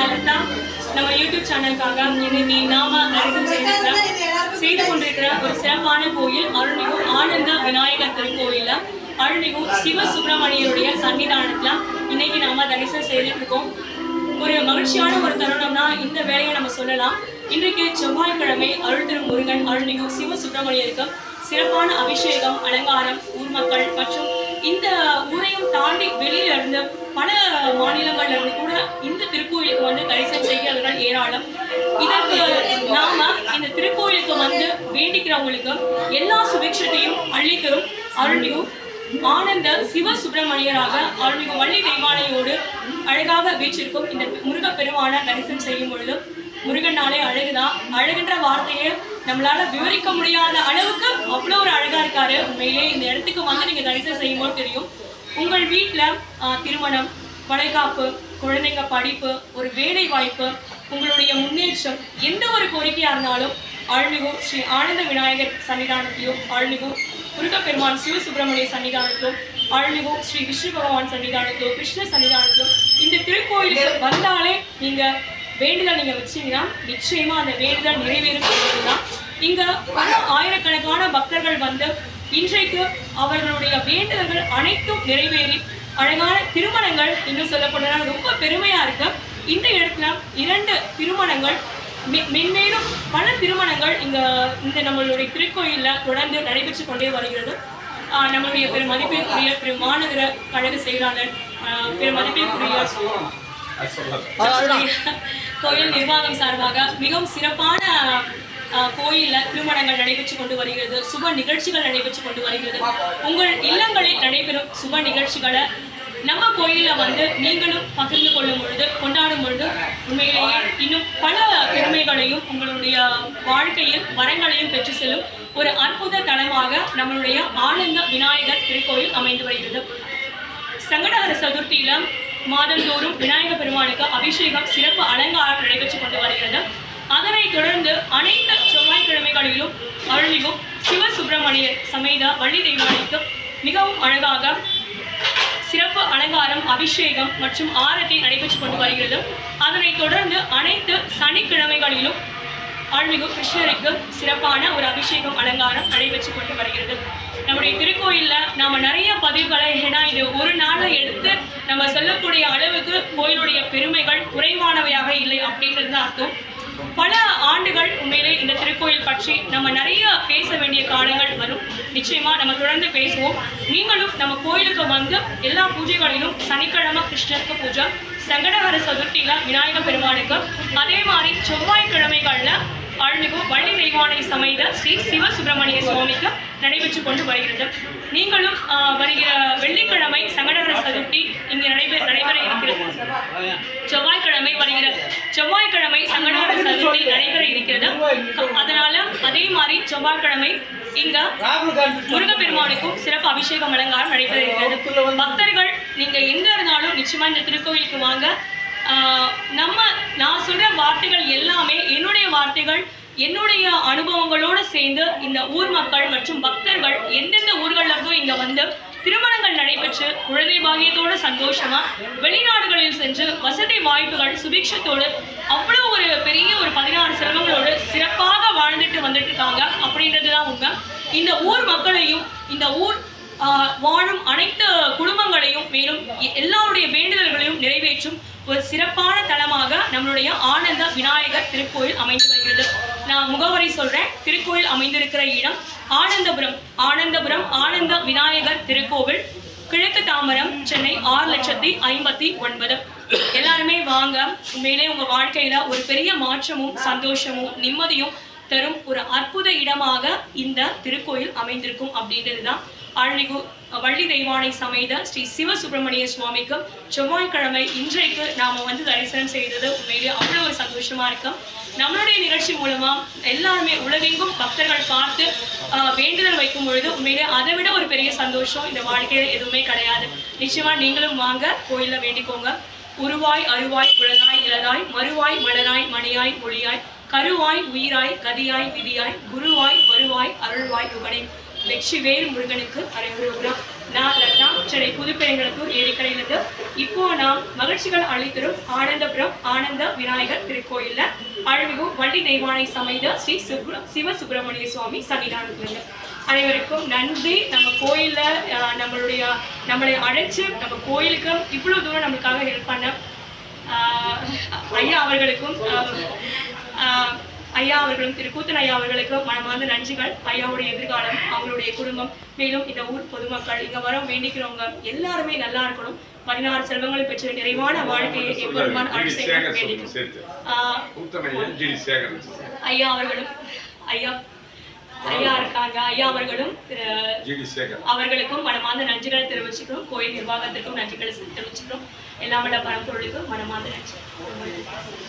நான் நம்ம யூடியூப் சேனலுக்காக இன்னைக்கு நாம அறிமுகம் செய்திருக்கிற செய்து கொண்டிருக்கிற ஒரு சிறப்பான கோயில் அருள்மிகு ஆனந்த விநாயகர் திருக்கோயில அருள்மிகு சிவ சுப்பிரமணியருடைய சன்னிதானத்துல இன்னைக்கு நாம தரிசனம் செய்துட்டு இருக்கோம் ஒரு மகிழ்ச்சியான ஒரு தருணம்னா இந்த வேலையை நம்ம சொல்லலாம். இன்றைக்கு செவ்வாய்க்கிழமை அருள் திரு முருகன் அருள்மிகு சிவ சுப்பிரமணியருக்கு சிறப்பான அபிஷேகம் அலங்காரம் ஊர் மக்கள் மற்றும் இந்த ஊரையும் தாண்டி வெளியில இருந்து பல மாநிலங்கள்ல இருந்து கூட இந்த திருக்கோயிலுக்கு வந்து தரிசனம் செய்கிறவர்கள் ஏராளம். இதற்கு நாம இந்த திருக்கோயிலுக்கு வந்து வேண்டிக்கிறவங்களுக்கு எல்லா சுபிக்ஷத்தையும் அள்ளித்தரும் அருள்மிகும் ஆனந்த சிவ சுப்பிரமணியராக அருள்மிகு வள்ளி தெய்வானையோடு அழகாக வீச்சிருக்கும் இந்த முருகப் பெருமான தரிசனம் செய்யும் பொழுதும் முருகன்னாலே அழகுதான். அழகுன்ற வார்த்தையை நம்மளால விவரிக்க முடியாத அளவுக்கு அவ்வளோ ஒரு அழகா இருக்காரு. உண்மையிலே இந்த இடத்துக்கு வந்து நீங்க தரிசனம் செய்யும்போது தெரியும். உங்கள் வீட்டில் திருமணம் வளைகாப்பு குழந்தைங்க படிப்பு ஒரு வேலை வாய்ப்பு உங்களுடைய முன்னேற்றம் எந்த ஒரு கோரிக்கையா இருந்தாலும் ஆழ்மிகு ஸ்ரீ ஆனந்த விநாயகர் சன்னிதானத்திலும் ஆழ்மிகு முருகப்பெருமான் சிவசுப்பிரமணிய சன்னிதானத்திலும் ஆழ்மிகு ஸ்ரீ விஷ்ணு பகவான் சன்னிதானத்திலும் கிருஷ்ண சன்னிதானத்திலும் இந்த திருக்கோயிலுக்கு வந்தாலே நீங்கள் வேண்டுதல் நீங்கள் வச்சீங்கன்னா நிச்சயமாக அந்த வேண்டுதல் நிறைவேறும் என்பதுதான். இங்க பல ஆயிரக்கணக்கான பக்தர்கள் வந்து இன்றைக்கு அவர்களுடைய வேண்டுதல்கள் அனைத்தும் நிறைவேறி அழகான திருமணங்கள் இன்னும் சொல்லப்படுறா ரொம்ப பெருமையா இருக்கு. இந்த இடத்துல இரண்டு திருமணங்கள் மென்மேலும் பல திருமணங்கள் இந்த இந்த நம்மளுடைய திருக்கோயில்ல தொடர்ந்து நடைபெற்று கொண்டே வருகிறது. நம்மளுடைய பெரு மதிப்பிற்குரிய பெரும் மாநகர கழக செயலாளர் பெரும் மதிப்பிற்குரிய கோயில் நிர்வாகம் சார்பாக மிகவும் சிறப்பான கோயில்ல திருமணங்கள் நடைபெற்று கொண்டு வருகிறது. சுப நிகழ்ச்சிகள் நடைபெற்று கொண்டு வருகிறது. உங்கள் இல்லங்களில் நடைபெறும் சுப நிகழ்ச்சிகளை நம்ம கோயில்ல வந்து நீங்களும் பகிர்ந்து கொள்ளும் பொழுது கொண்டாடும் பொழுது உண்மையிலேயே இன்னும் பல பெருமைகளையும் உங்களுடைய வாழ்க்கையில் வரங்களையும் பெற்று செல்லும் ஒரு அற்புத தலமாக நம்மளுடைய ஆனந்த விநாயகர் திருக்கோயில் அமைந்து வருகிறது. சங்கடஹர சதுர்த்தியில மாதந்தோறும் விநாயக பெருமானுக்கு அபிஷேகம் சிறப்பு அலங்காரம் நடைபெற்றுக் கொண்டு வருகிறது. அதனைத் தொடர்ந்து அனைத்து செவ்வாய்க்கிழமைகளிலும் அருள்மிகும் சிவ சுப்பிரமணியர் சமேத வள்ளி தெய்வானிக்கு மிகவும் அழகாக சிறப்பு அலங்காரம் அபிஷேகம் மற்றும் ஆரத்தி நடைபெற்றுக் கொண்டு வருகிறது. அதனைத் தொடர்ந்து அனைத்து சனிக்கிழமைகளிலும் ஆழ்மிகு கிருஷ்ணருக்கு சிறப்பான ஒரு அபிஷேகம் அலங்காரம் நடைபெற்று கொண்டு வருகிறது. நம்முடைய திருக்கோயில்ல நாம நிறைய பதிவுகளை ஏன்னா இது ஒரு நாள்ல எடுத்து நம்ம சொல்லக்கூடிய அளவுக்கு கோயிலுடைய பெருமைகள் குறைவானவையாக இல்லை அப்படிங்கிறது தான் அர்த்தம். பல ஆண்டுகள் உண்மையிலே இந்த திருக்கோயில் பற்றி நம்ம நிறைய பேச வேண்டிய காலங்கள் வரும். நிச்சயமா நம்ம தொடர்ந்து பேசுவோம். நீங்களும் நம்ம கோயிலுக்கு வந்து எல்லா பூஜைகளிலும் சனிக்கிழமை கிருஷ்ணருக்கு பூஜை சங்கடகர சதுர்த்தியில விநாயக பெருமானுக்கு அதே மாதிரி செவ்வாய்க்கிழமைகள்ல அருள்மிகு வள்ளி தெய்வானை சமைத ஸ்ரீ சிவ சுப்பிரமணிய சுவாமிக்கு நடைபெற்று கொண்டு வருகிறது. நீங்களும் வருகிற வெள்ளிக்கிழமை சங்கடகர சதுர்த்தி இங்கு நடைபெற நடைபெற இருக்கிறது. செவ்வாய்க்கிழமை வருகிற செவ்வாய்க்கிழமை சங்கடகர சதுர்த்தி நடைபெற இருக்கிறது. அதனால அதே மாதிரி செவ்வாய்க்கிழமை இங்க முருகப்பெருமானுக்கும் சிறப்பு அபிஷேகம் அலங்காரம் நடைபெற இருக்கிறது. பக்தர்கள் நீங்க எங்க இருந்தாலும் நிச்சயமா இந்த திருக்கோயிலுக்கு வாங்க. ஆஹ் நம்ம நான் சொல்ற வார்த்தைகள் எல்லாமே என்னுடைய வார்த்தைகள் என்னுடைய அனுபவங்களோடு சேர்ந்து இந்த ஊர் மக்கள் மற்றும் பக்தர்கள் எந்தெந்த ஊர்களில் இருந்தோ இங்கே வந்து திருமணங்கள் நடைபெற்று குழந்தை பாகியத்தோடு சந்தோஷமா வெளிநாடுகளில் சென்று வசதி வாய்ப்புகள் சுபிக்ஷத்தோடு அவ்வளோ ஒரு பெரிய ஒரு பதினாறு செல்வங்களோடு சிறப்பாக வாழ்ந்துட்டு வந்துட்டு இருக்காங்க அப்படின்றது தான் உண்மை. இந்த ஊர் மக்களையும் இந்த ஊர் வாழும் அனைத்து குடும்பங்களையும் மேலும் எல்லாருடைய வேண்டுதல்களையும் நிறைவேற்றும் ஒரு சிறப்பான தலமாக நம்மளுடைய ஆனந்த விநாயகர் திருக்கோயில் அமைந்து வருகிறது. நான் முகவரி சொல்றேன். திருக்கோயில் அமைந்திருக்கிற இடம் ஆனந்தபுரம். ஆனந்தபுரம் ஆனந்த விநாயகர் திருக்கோவில். கிழக்கு தாமரம் சென்னை ஆறு லட்சத்தி ஐம்பத்தி ஒன்பது. எல்லாருமே வாங்க. உண்மையிலே உங்க வாழ்க்கையில ஒரு பெரிய மாற்றமும் சந்தோஷமும் நிம்மதியும் தரும் ஒரு அற்புத இடமாக இந்த திருக்கோயில் அமைந்திருக்கும் அப்படின்றது தான் அருள்மிகு வள்ளி தெய்வானை சமைத ஸ்ரீ சிவ சுப்பிரமணிய சுவாமிக்கு செவ்வாய்க்கிழமை இன்றைக்கு நாம வந்து தரிசனம் செய்தது உண்மையிலேயே அவ்வளோ ஒரு சந்தோஷமா இருக்கும். நம்மளுடைய நிகழ்ச்சி மூலமா எல்லாருமே உலகெங்கும் பக்தர்கள் பார்த்து வேண்டுதல் வைக்கும் பொழுது உண்மையிலே அதை விட ஒரு பெரிய சந்தோஷம் இந்த வாழ்க்கையில் எதுவுமே கிடையாது. நிச்சயமா நீங்களும் வாங்க கோயிலில் வேண்டிக்கோங்க. உருவாய் அருவாய் புலனாய் இளதாய் மறுவாய் மலராய் மணியாய் ஒளியாய் கருவாய் உயிராய் கதியாய் விதியாய் குருவாய் வருவாய் அருள்வாய் புகழே வெற்றிவேல் முருகனுக்கு அனைவரும் நான் லக்னா சென்னை புதுப்பெருங்கலத்தூர் ஏரிக்கரையிலிருந்து இப்போ நாம் மகிழ்ச்சிகள் அளித்தரும் ஆனந்தபுரம் ஆனந்த விநாயகர் திருக்கோயில்ல அழகு வள்ளி தெய்வானை சமைத ஸ்ரீ சுப்ர சிவ சுப்பிரமணிய சுவாமி சன்னிதானத்திலிருந்து. அனைவருக்கும் நன்றி. நம்ம கோயில்ல நம்மளுடைய நம்மளை அழைச்சு நம்ம கோயிலுக்கு இவ்வளவு தூரம் நம்மளுக்காக ஹெல்ப் பண்ண ஐயா அவர்களுக்கும் ஐயா அவர்களும் திரு கூத்தன் ஐயா அவர்களுக்கும் மனமார்ந்த நன்றிகள். ஐயாவுடைய எதிர்காலம் அவங்களுடைய குடும்பம். மேலும் இந்த ஊர் பொதுமக்கள் இங்க வர வேண்டிக்கிறவங்க எல்லாருமே நல்லா இருக்கணும். பதினாறு செல்வங்களை பெற்று நிறைவான வாழ்க்கையை எப்பெருமான் ஐயா அவர்களும் ஐயா ஐயா இருக்காங்க. ஐயா அவர்களும் அவர்களுக்கும் மனமார்ந்த நன்றிகளை தெரிவிச்சுக்கிறோம். கோயில் நிர்வாகத்திற்கும் நன்றிகளை தெரிவிச்சுக்கிறோம். எல்லாம் வல்ல பரம்பொருளுக்கும் மனமார்ந்த நன்றி